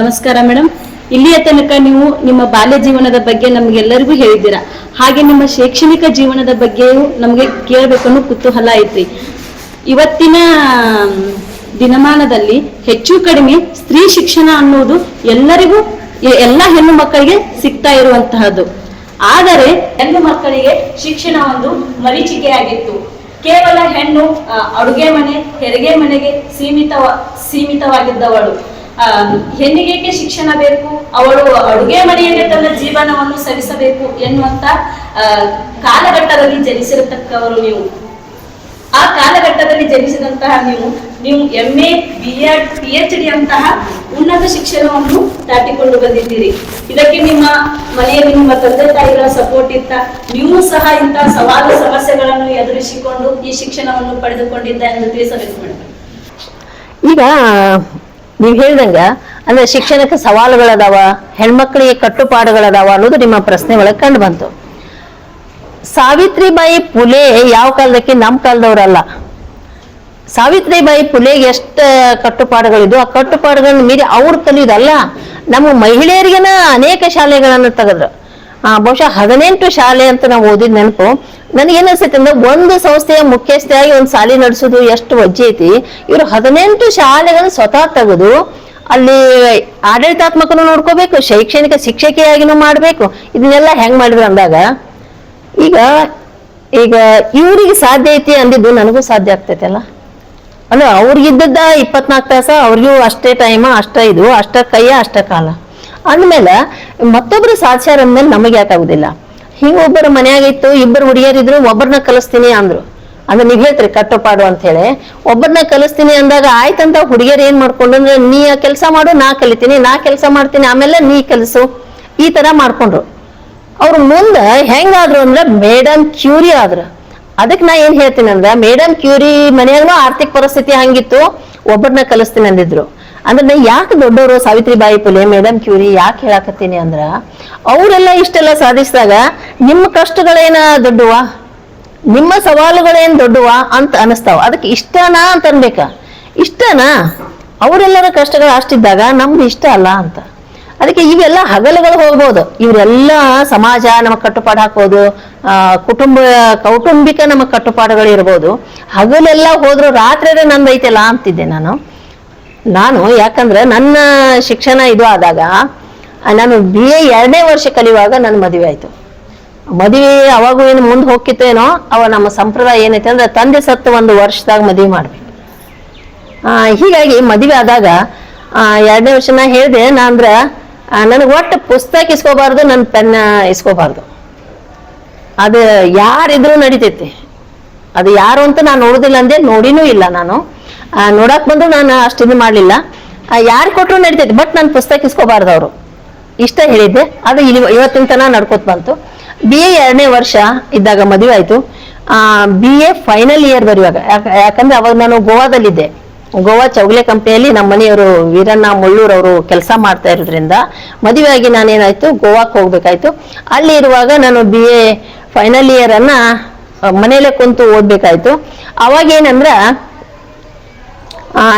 ನಮಸ್ಕಾರ ಮೇಡಮ್ ಇಲ್ಲಿಯ ತನಕ ನೀವು ನಿಮ್ಮ ಬಾಲ್ಯ ಜೀವನದ ಬಗ್ಗೆ ನಮ್ಗೆಲ್ಲರಿಗೂ ಹೇಳಿದ್ದೀರಾ? ಹಾಗೆ ನಿಮ್ಮ ಶೈಕ್ಷಣಿಕ ಜೀವನದ ಬಗ್ಗೆಯೂ ನಮಗೆ ಕೇಳಬೇಕನ್ನೋ ಕುತೂಹಲ ಐತ್ರಿ. ಇವತ್ತಿನ ದಿನಮಾನದಲ್ಲಿ ಹೆಚ್ಚು ಕಡಿಮೆ ಸ್ತ್ರೀ ಶಿಕ್ಷಣ ಅನ್ನೋದು ಎಲ್ಲರಿಗೂ ಎಲ್ಲ ಹೆಣ್ಣು ಮಕ್ಕಳಿಗೆ ಸಿಗ್ತಾ ಇರುವಂತಹದ್ದು. ಆದರೆ, ಹೆಣ್ಣು ಮಕ್ಕಳಿಗೆ ಶಿಕ್ಷಣ ಒಂದು ಮರೀಚಿಕೆಯಾಗಿತ್ತು. ಕೇವಲ ಹೆಣ್ಣು ಅಡುಗೆ ಮನೆ ಹೆರಿಗೆ ಮನೆಗೆ ಸೀಮಿತ ಸೀಮಿತವಾಗಿದ್ದವಳು. ಹೆಣ್ಣಿಗೆ ಶಿಕ್ಷಣ ಬೇಕು? ಅವಳು ಅಡುಗೆ ಮನೆಯಲ್ಲಿ ತನ್ನ ಜೀವನವನ್ನು ಸವಿಸಬೇಕು ಎನ್ನುವಂತ ಕಾಲಘಟ್ಟದಲ್ಲಿ ಜನಿಸಿರತಕ್ಕವರು ನೀವು. ಆ ಕಾಲಘಟ್ಟದಲ್ಲಿ ಜನಿಸಿದಂತಹ ನೀವು ನೀವು M A B Ed P H D ಅಂತಹ ಉನ್ನತ ಶಿಕ್ಷಣವನ್ನು ದಾಟಿಕೊಂಡು ಬಂದಿದ್ದೀರಿ. ಇದಕ್ಕೆ ನಿಮ್ಮ ಮನೆಯಲ್ಲಿ ನಿಮ್ಮ ತಂದೆ ತಾಯಿಗಳ ಸಪೋರ್ಟ್ ಇತ್ತ, ನೀವು ಸಹ ಇಂತಹ ಸವಾಲು ಸಮಸ್ಯೆಗಳನ್ನು ಎದುರಿಸಿಕೊಂಡು ಈ ಶಿಕ್ಷಣವನ್ನು ಪಡೆದುಕೊಂಡಿದ್ದ ಎಂದು ತಿಳಿಸಬೇಕು ಮೇಡಮ್. ಈಗ ನೀವ್ ಹೇಳ್ದಂಗ, ಅಂದ್ರೆ ಶಿಕ್ಷಣಕ್ಕೆ ಸವಾಲುಗಳದಾವ, ಹೆಣ್ಮಕ್ಳಿಗೆ ಕಟ್ಟುಪಾಡುಗಳದಾವ ಅನ್ನೋದು ನಿಮ್ಮ ಪ್ರಶ್ನೆ ಒಳಗೆ ಕಂಡು ಬಂತು. ಸಾವಿತ್ರಿಬಾಯಿ ಪುಲೆ ಯಾವ ಕಾಲದಕ್ಕೆ? ನಮ್ಮ ಕಾಲದವ್ರಲ್ಲ. ಸಾವಿತ್ರಿಬಾಯಿ ಪುಲೆಗೆ ಎಷ್ಟು ಕಟ್ಟುಪಾಡುಗಳಿದ್ದು ಆ ಕಟ್ಟುಪಾಡುಗಳನ್ನ ಮೀರಿ ಅವ್ರು ಕಲಿಯೋದಲ್ಲ ನಮ್ಮ ಮಹಿಳೆಯರಿಗೆನ ಅನೇಕ ಶಾಲೆಗಳನ್ನು ತೆಗೆದ್ರು. ಬಹುಶಃ ಹದಿನೆಂಟು ಶಾಲೆ ಅಂತ ನಾವು ಓದಿದ ನೆನಪು. ನನಗೇನ್ ಅನ್ಸೈತೆ ಅಂದ್ರೆ ಒಂದು ಸಂಸ್ಥೆಯ ಮುಖ್ಯಸ್ಥೆಯಾಗಿ ಒಂದು ಶಾಲೆ ನಡೆಸೋದು ಎಷ್ಟು ವಜ್ಜೆ ಐತಿ. ಇವರು ಹದಿನೆಂಟು ಶಾಲೆಗಳನ್ನು ಸ್ವತಃ ತೆಗೆದು ಅಲ್ಲಿ ಆಡಳಿತಾತ್ಮಕನು ನೋಡ್ಕೋಬೇಕು, ಶೈಕ್ಷಣಿಕ ಶಿಕ್ಷಕಿಯಾಗಿನೂ ಮಾಡಬೇಕು. ಇದನ್ನೆಲ್ಲ ಹೆಂಗ್ ಮಾಡಿದ್ರು ಅಂದಾಗ, ಈಗ ಈಗ ಇವ್ರಿಗೆ ಸಾಧ್ಯ ಐತಿ ಅಂದಿದ್ದು ನನಗೂ ಸಾಧ್ಯ ಆಗ್ತೈತೆ ಅಲ್ಲ. ಅಂದ್ರೆ ಅವ್ರಿಗಿದ್ದದ್ದ ಇಪ್ಪತ್ನಾಲ್ಕು ತಾಸ ಅವ್ರಿಗೂ ಅಷ್ಟೇ ಟೈಮ್ ಅಷ್ಟ ಇದು, ಅಷ್ಟ ಕೈಯ ಅಷ್ಟ ಕಾಲ. ಅಂದ್ಮೇಲೆ ಮತ್ತೊಬ್ರು ಸಾಧ್ಯಾರ ಅಂದ್ಮೇಲೆ ನಮಗೆ ಯಾಕಾಗುದಿಲ್ಲ ಹಿಂಗ ಒಬ್ಬರು ಮನೆಯಾಗಿತ್ತು, ಇಬ್ಬರು ಹುಡುಗಿಯರಿದ್ರು ಒಬ್ಬರನ್ನ ಕಲಿಸ್ತೀನಿ ಅಂದ್ರು. ಅಂದ್ರೆ ನೀವ್ ಹೇಳ್ತ್ರಿ ಕಟ್ಟುಪಾಡು ಅಂತ ಹೇಳಿ. ಒಬ್ಬರನ್ನ ಕಲಿಸ್ತೀನಿ ಅಂದಾಗ ಆಯ್ತಂತ ಹುಡುಗಿಯರು ಏನ್ ಮಾಡ್ಕೊಂಡು ಅಂದ್ರೆ, ನೀ ಕೆಲಸ ಮಾಡು, ನಾ ಕಲಿತೀನಿ, ನಾ ಕೆಲಸ ಮಾಡ್ತೀನಿ, ಆಮೇಲೆ ನೀ ಕಲಿಸು. ಈ ತರ ಮಾಡ್ಕೊಂಡ್ರು. ಅವ್ರ ಮುಂದ ಹೆಂಗಾದ್ರು ಅಂದ್ರೆ ಮೇಡಮ್ ಕ್ಯೂರಿ ಆದ್ರ. ಅದಕ್ಕೆ ನಾ ಏನ್ ಹೇಳ್ತೀನಿ ಅಂದ್ರೆ, ಮೇಡಮ್ ಕ್ಯೂರಿ ಮನೆಯಲ್ಲೂ ಆರ್ಥಿಕ ಪರಿಸ್ಥಿತಿ ಹಂಗಿತ್ತು ಒಬ್ಬರನ್ನ ಕಲಿಸ್ತೀನಿ ಅಂದಿದ್ರು. ಅಂದ್ರೆ ಯಾಕೆ ದೊಡ್ಡವರು ಸಾವಿತ್ರಿಬಾಯಿ ಪುಲೆ ಮೇಡಮ್ ಕ್ಯೂರಿ ಯಾಕೆ ಹೇಳಾಕತ್ತೀನಿ ಅಂದ್ರ ಅವರೆಲ್ಲ ಇಷ್ಟೆಲ್ಲ ಸಾಧಿಸಿದಾಗ ನಿಮ್ಮ ಕಷ್ಟಗಳೇನ ದೊಡ್ಡವ? ನಿಮ್ಮ ಸವಾಲುಗಳೇನ್ ದೊಡ್ಡವ ಅಂತ ಅನಿಸ್ತಾವ. ಅದಕ್ಕೆ ಇಷ್ಟನಾ ಅಂತ ಅನ್ಬೇಕ. ಇಷ್ಟನಾ? ಅವರೆಲ್ಲರ ಕಷ್ಟಗಳು ಅಷ್ಟಿದ್ದಾಗ ನಮ್ದು ಇಷ್ಟ ಅಲ್ಲ ಅಂತ. ಅದಕ್ಕೆ ಇವೆಲ್ಲ ಹಗಲುಗಳು ಹೋಗ್ಬೋದು. ಇವರೆಲ್ಲ ಸಮಾಜ ನಮಗೆ ಕಟ್ಟುಪಾಡು ಹಾಕೋದು ಆ, ಕುಟುಂಬ ಕೌಟುಂಬಿಕ ನಮ್ಮ ಕಟ್ಟುಪಾಡುಗಳು ಇರ್ಬೋದು ಹಗಲೆಲ್ಲ ಹೋದ್ರು ರಾತ್ರಿ ನಂದು ಐತೆಲ್ಲ ಅಂತಿದ್ದೆ ನಾನು. ನಾನು ಯಾಕಂದ್ರೆ ನನ್ನ ಶಿಕ್ಷಣ ಇದು ಆದಾಗ ನಾನು ಬಿ ಎ ಎರಡನೇ ವರ್ಷ ಕಲಿಯುವಾಗ ನನ್ನ ಮದುವೆ ಆಯ್ತು. ಮದುವೆ ಅವಾಗೂ ಏನು ಮುಂದೆ ಹೋಗ್ತೇನೋ ಅವ ನಮ್ಮ ಸಂಪ್ರದಾಯ ಏನೈತೆ ಅಂದ್ರೆ ತಂದೆ ಸತ್ತು ಒಂದು ವರ್ಷದಾಗ ಮದುವೆ ಮಾಡ್ಬೇಕು. ಆ, ಹೀಗಾಗಿ ಮದುವೆ ಆದಾಗ ಎರಡನೇ ವರ್ಷ ನಾ ಹೇಳಿದೆ ನಾ ಅಂದ್ರೆ ನನಗೆ ಒಟ್ಟು ಪುಸ್ತಕ ಇಸ್ಕೋಬಾರ್ದು ನನ್ನ ಪೆನ್ ಇಸ್ಕೋಬಾರ್ದು. ಅದು ಯಾರಿದ್ರೂ ನಡಿತೈತಿ. ಅದು ಯಾರು ಅಂತ ನಾನು ನೋಡುದಿಲ್ಲ ಅಂದೆ ನೋಡಿನೂ ಇಲ್ಲ ನಾನು. ನೋಡಕ್ ಬಂದು ನಾನು ಅಷ್ಟು ಇದು ಮಾಡಲಿಲ್ಲ. ಯಾರು ಕೊಟ್ಟರು ನಡೀತೈತಿ ಬಟ್ ನಾನು ಪುಸ್ತಕ ಇಸ್ಕೋಬಾರ್ದು ಅವರು. ಇಷ್ಟ ಹೇಳಿದ್ದೆ. ಅದು ಇಲ್ಲಿ ಇವತ್ತಿನ ತನಕ ನಡ್ಕೋತ ಬಂತು. ಬಿ ಎ ಎರಡನೇ ವರ್ಷ ಇದ್ದಾಗ ಮದುವೆ ಆಯ್ತು. ಬಿ ಎ ಫೈನಲ್ ಇಯರ್ ಬರುವಾಗ, ಯಾಕ- ಯಾಕಂದ್ರೆ ಅವಾಗ ನಾನು ಗೋವಾದಲ್ಲಿದ್ದೆ. ಗೋವಾ ಚೌಗಲೆ ಕಂಪ್ನಿಯಲ್ಲಿ ನಮ್ಮ ಮನೆಯವರು ವೀರಣ್ಣ ಮುಳ್ಳೂರ್ ಅವರು ಕೆಲಸ ಮಾಡ್ತಾ ಇರೋದ್ರಿಂದ ಮದುವೆಯಾಗಿ ನಾನೇನಾಯ್ತು, ಗೋವಾಕ್ ಹೋಗ್ಬೇಕಾಯ್ತು. ಅಲ್ಲಿ ಇರುವಾಗ ನಾನು ಬಿ ಎ ಫೈನಲ್ ಇಯರ್ ಅನ್ನ ಮನೇಲೆ ಕುಂತು ಓದ್ಬೇಕಾಯ್ತು. ಅವಾಗ ಏನಂದ್ರ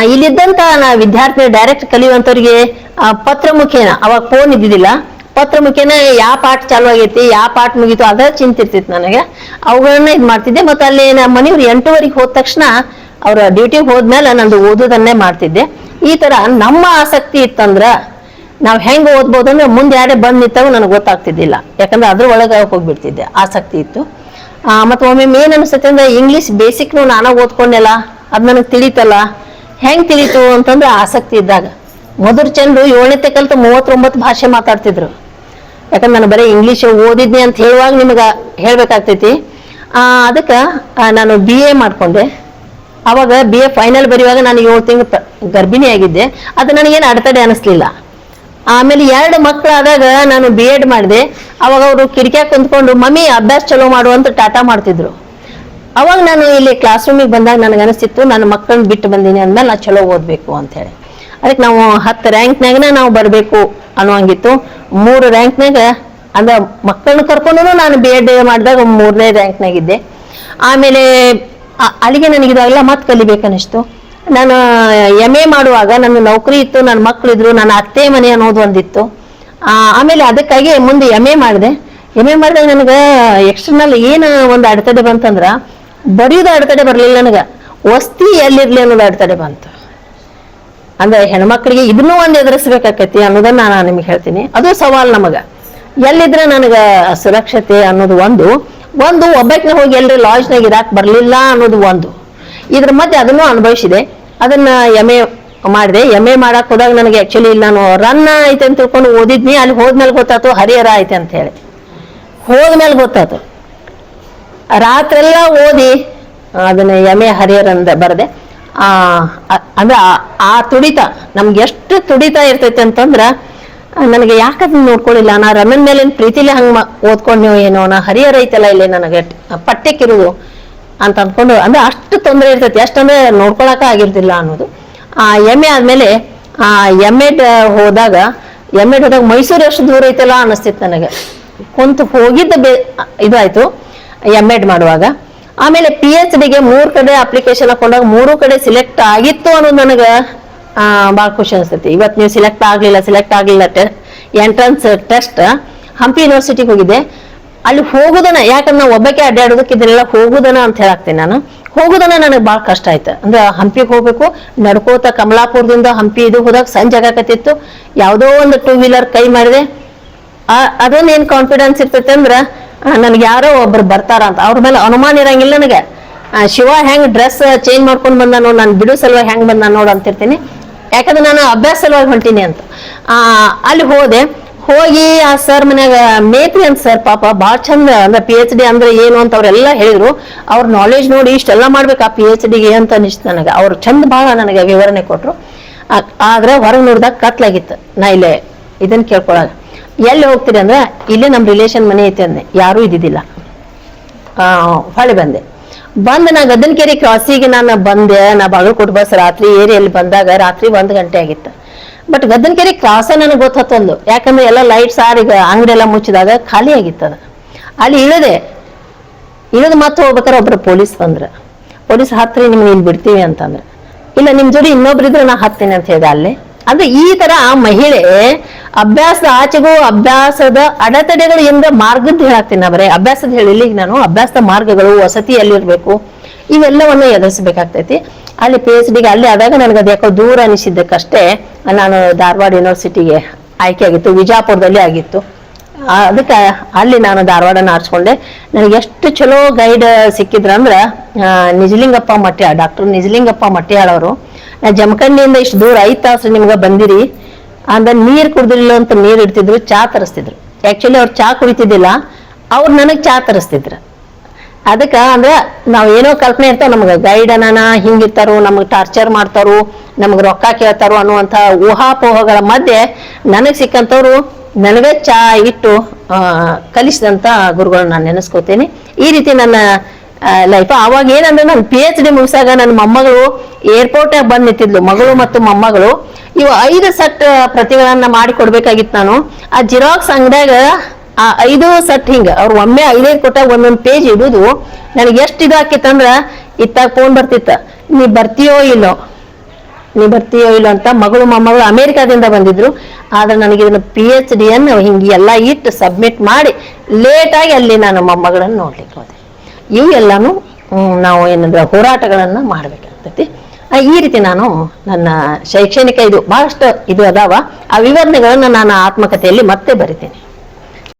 ಇಲ್ಲಿದ್ದಂತ ನಾ ವಿದ್ಯಾರ್ಥಿ ಡೈರೆಕ್ಟ್ ಕಲಿಯುವಂತವ್ರಿಗೆ ಆ, ಪತ್ರ ಮುಖೇನ ಅವಾಗ ಫೋನ್ ಇದ್ದಿದ್ದಿಲ್ಲ. ಪತ್ರ ಮುಖೇನ ಯಾವ ಪಾಠ ಚಾಲು ಆಗೈತಿ ಯಾವ ಪಾಠ ಮುಗೀತು ಅದ ಚಿಂತಿರ್ತಿತ್ತು ನನಗೆ. ಅವುಗಳನ್ನ ಇದ್ ಮಾಡ್ತಿದ್ದೆ ಮತ್ತೆ ಅಲ್ಲಿ ನಮ್ಮ ಮನೆಯವ್ರು ಎಂಟುವರೆಗೆ ಹೋದ ತಕ್ಷಣ ಅವ್ರ ಡ್ಯೂಟಿಗೆ ಹೋದ್ಮೇಲೆ ನಂದು ಓದೋದನ್ನೇ ಮಾಡ್ತಿದ್ದೆ. ಈ ತರ ನಮ್ಮ ಆಸಕ್ತಿ ಇತ್ತಂದ್ರ ನಾವ್ ಹೆಂಗೆ ಓದ್ಬೋದು ಅಂದ್ರೆ ಮುಂದೆ ಯಾರೇ ಬಂದ್ ನಿಂತಾಗ ನನಗೆ ಗೊತ್ತಾಗ್ತಿದ್ದಿಲ್ಲ. ಯಾಕಂದ್ರೆ ಅದ್ರ ಒಳಗೆ ಹೋಗ್ಬಿಡ್ತಿದ್ದೆ ಆಸಕ್ತಿ ಇತ್ತು. ಆ, ಮತ್ತೆ ಒಮ್ಮೆ ಏನ್ ಅನ್ಸುತ್ತೆ ಅಂದ್ರೆ ಇಂಗ್ಲಿಷ್ ಬೇಸಿಕ್ನು ನಾನು ಓದ್ಕೊಂಡೆಲ್ಲ ಅದ್ ನನಗೆ ತಿಳಿತಲ್ಲ. ಹೆಂಗ್ ತಿಳಿತು ಅಂತಂದ್ರೆ ಆಸಕ್ತಿ ಇದ್ದಾಗ. ಮೊದಲು ಚಂದ್ರು ಏಳನೇ ಕಲ್ತು ಮೂವತ್ತೊಂಬತ್ತು ಭಾಷೆ ಮಾತಾಡ್ತಿದ್ರು. ಯಾಕಂದ್ರೆ ನಾನು ಬರೀ ಇಂಗ್ಲಿಷ್ ಓದಿದ್ನಿ ಅಂತ ಹೇಳುವಾಗ ನಿಮಗೆ ಹೇಳ್ಬೇಕಾಗ್ತೈತಿ. ಅದಕ್ಕೆ ನಾನು ಬಿ ಎ ಮಾಡ್ಕೊಂಡೆ. ಅವಾಗ ಬಿ ಎ ಫೈನಲ್ ಬರೆಯುವಾಗ ನಾನು ಏಳು ತಿಂಗಳು ಗರ್ಭಿಣಿ ಆಗಿದ್ದೆ. ಅದು ನನಗೇನು ಅಡೆತಡೆ ಅನಿಸ್ಲಿಲ್ಲ. ಆಮೇಲೆ ಎರಡು ಮಕ್ಕಳಾದಾಗ ನಾನು ಬಿ ಎಡ್ ಮಾಡಿದೆ. ಅವಾಗ ಅವರು ಕಿಟಕಿಯಾಗ ಕುಂತ್ಕೊಂಡು, ಮಮ್ಮಿ, ಅಭ್ಯಾಸ ಚಲೋ ಮಾಡು ಅಂತ ಟಾಟಾ ಮಾಡ್ತಿದ್ರು. ಅವಾಗ ನಾನು ಇಲ್ಲಿ ಕ್ಲಾಸ್ ರೂಮಿಗೆ ಬಂದಾಗ ನನಗೆ ಅನಿಸ್ತಿತ್ತು, ನನ್ನ ಮಕ್ಕಳನ್ನ ಬಿಟ್ಟು ಬಂದೀನಿ ಅಂದ್ಮೇಲೆ ನಾ ಚಲೋ ಓದಬೇಕು ಅಂತ ಹೇಳಿ. ಅದಕ್ಕೆ ನಾವು ಹತ್ತು ರ್ಯಾಂಕ್ನಾಗನ ನಾವು ಬರಬೇಕು ಅನ್ನೋಂಗಿತ್ತು ಮೂರು ರ್ಯಾಂಕ್ನಾಗ ಅಂದ್ರೆ ಮಕ್ಕಳನ್ನ ಕರ್ಕೊಂಡು ನಾನು ಬಿ ಎಡ್ ಮಾಡಿದಾಗ ಮೂರನೇ ರ್ಯಾಂಕ್ನಾಗಿದ್ದೆ ಆಮೇಲೆ ಅಲ್ಲಿಗೆ ನನಗೆ ಇದಾಗಲ್ಲ, ಮತ್ತೆ ಕಲಿಬೇಕನ್ನಿಸ್ತು. ನಾನು ಎಂ ಎ ಮಾಡುವಾಗ ನನ್ನ ನೌಕರಿ ಇತ್ತು, ನನ್ನ ಮಕ್ಕಳಿದ್ರು ನನ್ನ ಅತ್ತೆ ಮನೆ ಅನ್ನೋದು ಒಂದಿತ್ತು. ಆಮೇಲೆ ಅದಕ್ಕಾಗಿ ಮುಂದೆ ಎಂ ಎ ಮಾಡಿದೆ. ಎಂ ಎ ಮಾಡಿದಾಗ ನನಗೆ ಎಕ್ಸ್ಟರ್ನಲ್ ಏನು ಒಂದು ಅಡೆತಡೆ ಬಂತಂದ್ರ ಬರೆಯೋದು ಅಡೆತಡೆ ಬರಲಿಲ್ಲ ನನಗೆ. ವಸ್ತಿ ಎಲ್ಲಿರ್ಲಿ ಅನ್ನೋದು ಅಡೆತಡೆ ಬಂತು. ಅಂದ್ರೆ ಹೆಣ್ಮಕ್ಳಿಗೆ ಇದನ್ನೂ ಒಂದು ಎದುರಿಸ್ಬೇಕಾಕೈತಿ ಅನ್ನೋದನ್ನ ನಾನು ನಿಮ್ಗೆ ಹೇಳ್ತೀನಿ. ಅದು ಸವಾಲ್ ನಮಗ. ಎಲ್ಲಿದ್ರೆ ನನಗೆ ಸುರಕ್ಷತೆ ಅನ್ನೋದು ಒಂದು. ಒಂದು, ಒಬ್ಬಾಕಿನ ಹೋಗಿ ಎಲ್ರಿ ಲಾಜ್ನಾಗ ಇರಾಕ್ ಬರಲಿಲ್ಲ ಅನ್ನೋದು ಒಂದು. ಇದ್ರ ಮಧ್ಯೆ ಅದನ್ನು ಅನುಭವಿಸಿದೆ. ಅದನ್ನ ಎಂ ಎ ಮಾಡಿದೆ. ಎಂ ಎ ಮಾಡಕ್ ಹೋದಾಗ ನನಗೆ ಆಕ್ಚುಲಿ ನಾನು ರನ್ ಐತೆ ಅಂತ ತಿಳ್ಕೊಂಡು ಓದಿದ್ನಿ. ಅಲ್ಲಿ ಹೋದ್ಮೇಲೆ ಗೊತ್ತಾಯ್ತು, ಹರಿಹರ ಐತೆ ಅಂತ ಹೇಳಿ. ಹೋದ್ಮೇಲೆ ಗೊತ್ತಾಯ್ತು. ರಾತ್ರೆಲ್ಲ ಓದಿ ಅದನ್ನ ಯಮೆ ಹರಿಯರಂದ ಬರದೆ. ಆ ಅಂದ್ರೆ ಆ- ತುಡಿತ, ನಮ್ಗೆ ಎಷ್ಟು ತುಡಿತ ಇರ್ತೈತೆ ಅಂತಂದ್ರ ನನಗೆ ಯಾಕೆ ಅದನ್ನ ನೋಡ್ಕೊಳ್ಳಿಲ್ಲ ನಾ ರಮನ್ ಮೇಲೆ ಪ್ರೀತಿಲಿ ಹಂಗ ನೀವು ಏನೋ, ನಾ ಹರಿಯರ್ ಐತಲ್ಲ ಇಲ್ಲಿ ನನಗೆ ಪಠ್ಯಕ್ಕಿರುವುದು ಅಂತ ಅನ್ಕೊಂಡು, ಅಂದ್ರೆ ಅಷ್ಟು ತೊಂದರೆ ಇರ್ತೈತಿ. ಅಷ್ಟಂದ್ರೆ ನೋಡ್ಕೊಳಕ ಆಗಿರ್ತಿಲ್ಲ ಅನ್ನೋದು. ಆ ಎಮ್ಮೆ ಎ ಆದ್ಮೇಲೆ, ಆ ಎಂ ಎಡ್ ಹೋದಾಗ ಎಂ ಎಡ್ ಹೋದಾಗ ಮೈಸೂರು ಎಷ್ಟು ದೂರ ಐತಲ್ಲ ಅನಿಸ್ತಿತ್ತು ನನಗೆ. ಕುಂತು ಹೋಗಿದ್ದ ಬೇ ಇದಾಯ್ತು. ಎಂ ಎಡ್ ಮಾಡುವಾಗ. ಆಮೇಲೆ ಪಿ ಎಚ್ ಡಿಗೆ ಮೂರ್ ಕಡೆ ಅಪ್ಲಿಕೇಶನ್ ಹಾಕೊಂಡಾಗ ಮೂರು ಕಡೆ ಸಿಲೆಕ್ಟ್ ಆಗಿತ್ತು ಅನ್ನೋದು ನನಗೆ ಭಾಳ ಖುಷಿ ಅನಿಸ್ತೈತಿ. ಇವತ್ತು ನೀವು ಸಿಲೆಕ್ಟ್ ಆಗ್ಲಿಲ್ಲ ಸಿಲೆಕ್ಟ್ ಆಗ್ಲಿಲ್ಲ ಎಂಟ್ರೆನ್ಸ್ ಟೆಸ್ಟ್ ಹಂಪಿ ಯೂನಿವರ್ಸಿಟಿಗೆ ಹೋಗಿದ್ದೆ. ಅಲ್ಲಿ ಹೋಗುದನ, ಯಾಕಂದ್ರೆ ನಾವು ಒಬ್ಬಕ್ಕೆ ಅಡ್ಡಾಡೋದಕ್ಕೆ ಇದನ್ನೆಲ್ಲ ಹೋಗುದನ ಅಂತ ಹೇಳಾಕ್ತೀನಿ ನಾನು. ಹೋಗುದನ ನನಗೆ ಭಾಳ ಕಷ್ಟ ಆಯ್ತು. ಅಂದ್ರೆ ಹಂಪಿಗೆ ಹೋಗ್ಬೇಕು, ನಡ್ಕೋತ ಕಮಲಾಪುರದಿಂದ ಹಂಪಿ ಇದು ಹೋದಾಗ ಸಂಜೆ ಆಗಾಕತ್ತಿತ್ತು. ಯಾವುದೋ ಒಂದು ಟೂ ವೀಲರ್ ಕೈ ಮಾಡಿದೆ. ಅದೊಂದು ಏನು ಏನ್ ಕಾನ್ಫಿಡೆನ್ಸ್ ಇರ್ತೈತೆ ಅಂದ್ರ ನನ್ಗೆ ಯಾರೋ ಒಬ್ರು ಬರ್ತಾರ ಅಂತ. ಅವ್ರ ಮೇಲೆ ಅನುಮಾನ ಇರಂಗಿಲ್ಲ ನನಗೆ. ಶಿವ ಹೆಂಗ್ ಡ್ರೆಸ್ ಚೇಂಜ್ ಮಾಡ್ಕೊಂಡ್ ಬಂದ ನೋಡ್, ನಾನು ಬಿಡು ಸಲುವಾಗಿ ಹೆಂಗ್ ಬಂದ ನೋಡ್ ಅಂತಿರ್ತೀನಿ. ಯಾಕಂದ್ರೆ ನಾನು ಅಭ್ಯಾಸ ಸಲುವಾಗಿ ಹೊಂಟೀನಿ ಅಂತ. ಅಲ್ಲಿ ಹೋದೆ. ಹೋಗಿ ಆ ಸರ್ ಮನ್ಯಾಗ, ಮೇತ್ರಿ ಅಂತ ಸರ್ ಪಾಪ ಭಾಳ ಚಂದ ಅಂದ್ರೆ ಪಿ ಎಚ್ ಡಿ ಅಂದ್ರೆ ಏನು ಅಂತ ಅವ್ರೆಲ್ಲ ಹೇಳಿದ್ರು. ಅವ್ರ ನಾಲೆಜ್ ನೋಡಿ ಇಷ್ಟೆಲ್ಲ ಮಾಡ್ಬೇಕು ಆ ಪಿ ಎಚ್ ಡಿಗೆ ಅಂತ ಅನಿಸ್ತು ನನಗೆ. ಅವ್ರು ಚಂದ ಭಾಳ ನನಗೆ ವಿವರಣೆ ಕೊಟ್ರು. ಆದ್ರೆ ಹೊರಗೆ ನೋಡಿದಾಗ ಕತ್ಲಾಗಿತ್ತು. ನಾ ಇಲ್ಲೇ ಇದನ್ನ ಕೇಳ್ಕೊಳಾಗ ಎಲ್ಲಿ ಹೋಗ್ತೀರಿ ಅಂದ್ರೆ, ಇಲ್ಲೇ ನಮ್ಮ ರಿಲೇಷನ್ ಮನೆ ಐತೆ ಅಂದೆ. ಯಾರೂ ಇದ್ದಿದ್ದಿಲ್ಲ. ಹೊಳೆ ಬಂದೆ. ಬಂದು ನಾ ಗದ್ದನಕೆರೆ ಕ್ರಾಸಿಗೆ ನಾನು ಬಂದೆ. ನಾ ಬಾಗಲಕೋಟೆ ಬಸ್ ರಾತ್ರಿ ಏರಿಯಲ್ಲಿ ಬಂದಾಗ ರಾತ್ರಿ ಒಂದು ಗಂಟೆ ಆಗಿತ್ತು. ಬಟ್ ಗದ್ದನಕೆರೆ ಕ್ರಾಸ ನನಗೆ ಗೊತ್ತೊಂದು ಯಾಕಂದ್ರೆ ಎಲ್ಲ ಲೈಟ್ಸ್ ಆರಿಗ ಅಂಗಡಿ ಎಲ್ಲ ಮುಚ್ಚಿದಾಗ ಖಾಲಿ ಆಗಿತ್ತದ ಅಲ್ಲಿ ಇಳದೆ. ಇಳಿದು ಮತ್ತೆ ಹೋಗ್ಬೇಕಾರೆ ಒಬ್ರು ಪೊಲೀಸ್ ಬಂದ್ರ. ಪೊಲೀಸ್ ಹತ್ತಿರ ನಿಮ್ಗೆ ಇಲ್ಲಿ ಬಿಡ್ತೀವಿ ಅಂತಂದ್ರೆ. ಇಲ್ಲ, ನಿಮ್ ಜೋಡಿ ಇನ್ನೊಬ್ರು ಇದ್ರೆ ನಾ ಹತ್ತೀನಿ ಅಂತ ಹೇಳಿದೆ ಅಲ್ಲಿ. ಅಂದ್ರೆ ಈ ತರ ಮಹಿಳೆ ಅಭ್ಯಾಸದ ಆಚೆಗೂ ಅಭ್ಯಾಸದ ಅಡೆತಡೆಗಳು ಎಂದ ಮಾರ್ಗದ ಹೇಳಾಗ್ತೀನಿ ಬರೇ ಅಭ್ಯಾಸದ ಹೇಳಿಲ್ಲ ಈಗ ನಾನು. ಅಭ್ಯಾಸದ ಮಾರ್ಗಗಳು, ವಸತಿ ಎಲ್ಲಿರ್ಬೇಕು, ಇವೆಲ್ಲವನ್ನು ಎದುರಿಸಬೇಕಾಗ್ತೈತಿ. ಅಲ್ಲಿ ಪಿ ಎಚ್ ಡಿಗೆ ಅಲ್ಲಿ ಆದಾಗ ನನಗೆ ಅದು ಯಾಕೋ ದೂರ ಅನಿಸಿದ್ದಕ್ಕಷ್ಟೇ. ನಾನು ಧಾರವಾಡ ಯೂನಿವರ್ಸಿಟಿಗೆ ಆಯ್ಕೆ ಆಗಿತ್ತು. ವಿಜಾಪುರದಲ್ಲಿ ಆಗಿತ್ತು. ಅದಕ್ಕೆ ಅಲ್ಲಿ ನಾನು ಧಾರವಾಡನ ಆರಿಸ್ಕೊಂಡೆ ನನಗೆ ಎಷ್ಟು ಚಲೋ ಗೈಡ್ ಸಿಕ್ಕಿದ್ರ ಅಂದ್ರ ಆ, ನಿಜಲಿಂಗಪ್ಪ ಮಟ್ಯಾಳ್ ಡಾಕ್ಟರ್ ನಿಜಲಿಂಗಪ್ಪ ಮಟ್ಯಾಳ್ ಅವರು ನಾ ಜಮಖಂಡಿಯಿಂದ ಇಷ್ಟು ದೂರ ಐದು ತಾಸು ನಿಮ್ಗೆ ಬಂದಿರಿ. ಅಂದ ನೀರು ಕುಡ್ದಿಲ್ಲ ಅಂತ ನೀರು ಇಡ್ತಿದ್ರು ಚಾ ತರಿಸ್ತಿದ್ರು. ಆ್ಯಕ್ಚುಲಿ ಅವ್ರು ಚಾ ಕುಡಿತಿದ್ದಿಲ್ಲ ಅವ್ರು ನನಗೆ ಚಾ ತರಿಸ್ತಿದ್ರು. ಅದಕ್ಕೆ ಅಂದ್ರೆ ನಾವು ಏನೋ ಕಲ್ಪನೆ ಇರ್ತಾವ ನಮ್ಗೆ ಗೈಡ್ ಅನ್ನ ಹಿಂಗಿರ್ತಾರೋ ನಮಗೆ ಟಾರ್ಚರ್ ಮಾಡ್ತಾರೋ ನಮ್ಗೆ ರೊಕ್ಕ ಕೇಳ್ತಾರೋ ಅನ್ನುವಂಥ ಊಹಾಪೋಹಗಳ ಮಧ್ಯೆ ನನಗೆ ಸಿಕ್ಕಂತವ್ರು ನನಗೆ ಚಾ ಇಟ್ಟು ಕಲಿಸಿದಂಥ ಕಲಿಸಿದಂತ ಗುರುಗಳು ನಾನು ನೆನೆಸ್ಕೋತೇನೆ ಈ ರೀತಿ ನನ್ನ ಲೈಫ್ ಅವಾಗ ಏನಂದ್ರೆ ನಾನು ಪಿ ಎಚ್ ಡಿ ಮುಗಿಸಾಗ ನನ್ನ ಮೊಮ್ಮಗಳು ಏರ್ಪೋರ್ಟ್ ಬಂದ್ ನಿಂತಿದ್ಲು, ಮಗಳು ಮತ್ತು ಮೊಮ್ಮಗಳು. ಇವು ಐದು ಸೆಟ್ ಪ್ರತಿಗಳನ್ನ ಮಾಡಿ ಕೊಡ್ಬೇಕಾಗಿತ್ತು ನಾನು. ಆ ಜಿರಾಕ್ಸ್ ಅಂಗಡಿಯಾಗ, ಆ ಐದು ಸೆಟ್ ಹಿಂಗ, ಅವ್ರು ಒಮ್ಮೆ ಐದೈದು ಕೊಟ್ಟಾಗ ಒಂದೊಂದು ಪೇಜ್ ಇಡುದು ನನಗೆ ಎಷ್ಟು ಇದು ಹಾಕಿತ್ತಂದ್ರ ಇತ್ತಾಗ ಫೋನ್ ಬರ್ತಿತ್ತ, ನೀ ಬರ್ತೀಯೋ ಇಲ್ಲೋ? ನೀ ಬರ್ತೀಯೋ ಇಲ್ಲೋ ಅಂತ ಮಗಳು ಮೊಮ್ಮಗಳು ಅಮೇರಿಕಾದಿಂದ ಬಂದಿದ್ರು. ಆದ್ರೆ ನನಗೆ ಇದನ್ನ ಪಿ ಎಚ್ ಡಿ ಅನ್ನು ಹಿಂಗೆ ಎಲ್ಲ ಇಟ್ಟು ಸಬ್ಮಿಟ್ ಮಾಡಿ ಲೇಟಾಗಿ ಅಲ್ಲಿ ನಾನು ಮೊಮ್ಮಗಳನ್ನು ನೋಡ್ಲಿಕ್ಕೆ ಹೋದೆ. ಇವು ಎಲ್ಲಾನು ನಾವು ಏನಂದ್ರೆ ಹೋರಾಟಗಳನ್ನ ಮಾಡ್ಬೇಕಾಗ್ತೈತಿ. ಈ ರೀತಿ ನಾನು ನನ್ನ ಶೈಕ್ಷಣಿಕ ಇದು ಬಹಳಷ್ಟು ಇದು ಅದಾವ. ಆ ವಿವರಣೆಗಳನ್ನ ನಾನು ಆತ್ಮಕಥೆಯಲ್ಲಿ ಮತ್ತೆ ಬರಿತೇನೆ.